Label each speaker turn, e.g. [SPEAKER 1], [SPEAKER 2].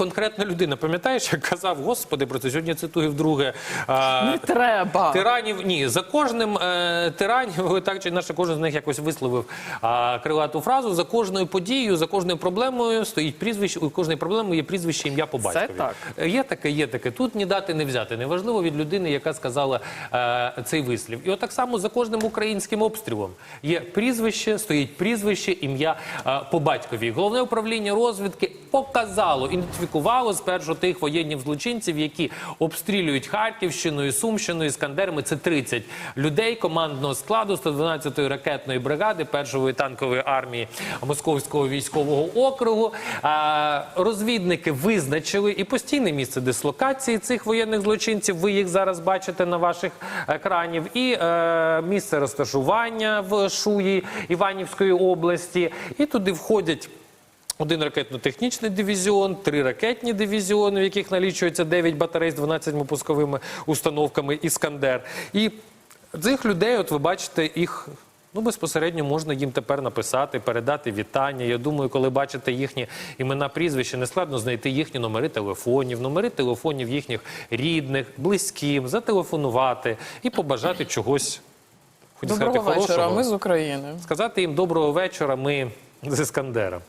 [SPEAKER 1] конкретна людина. Пам'ятаєш, як казав, господи, про це сьогодні цитую вдруге.
[SPEAKER 2] Не треба.
[SPEAKER 1] Тиранів ні, за кожним е, тиранів, так чи інакше, кожен з них якось висловив крилату фразу. За кожною подією, за кожною проблемою стоїть прізвище. У кожної проблеми є прізвище ім'я по батькові.
[SPEAKER 2] так.
[SPEAKER 1] Е, Є таке, є таке. Тут ні дати, не взяти. Неважливо від людини, яка сказала е, цей вислів. І отак само за кожним українським обстрілом є прізвище, стоїть прізвище, ім'я по батькові. Головне управління розвідки показало, ідентифікувало спершу тих воєнних злочинців, які обстрілюють Харківщину, і Сумщину, Іскандерами. Це 30 людей командного складу 112-ї ракетної бригади першої танкової армії Московського військового округу. Розвідники визначили і постійне місце дислокації цих воєнних злочинців. Ви їх зараз бачите на ваших екранів, і е, місце розташування в Шуї Іванівської області. І туди входять. Один ракетно-технічний дивізіон, три ракетні дивізіони, в яких налічується 9 батарей з 12 пусковими установками Іскандер. І цих людей, от ви бачите, їх ну безпосередньо можна їм тепер написати, передати вітання. Я думаю, коли бачите їхні імена, прізвища, не складно знайти їхні номери телефонів, номери телефонів їхніх рідних, близьким, зателефонувати і побажати чогось. Хочу
[SPEAKER 2] Доброго
[SPEAKER 1] сказати,
[SPEAKER 2] вечора.
[SPEAKER 1] хорошого.
[SPEAKER 2] Ми з України.
[SPEAKER 1] Сказати їм доброго вечора. Ми з Іскандера.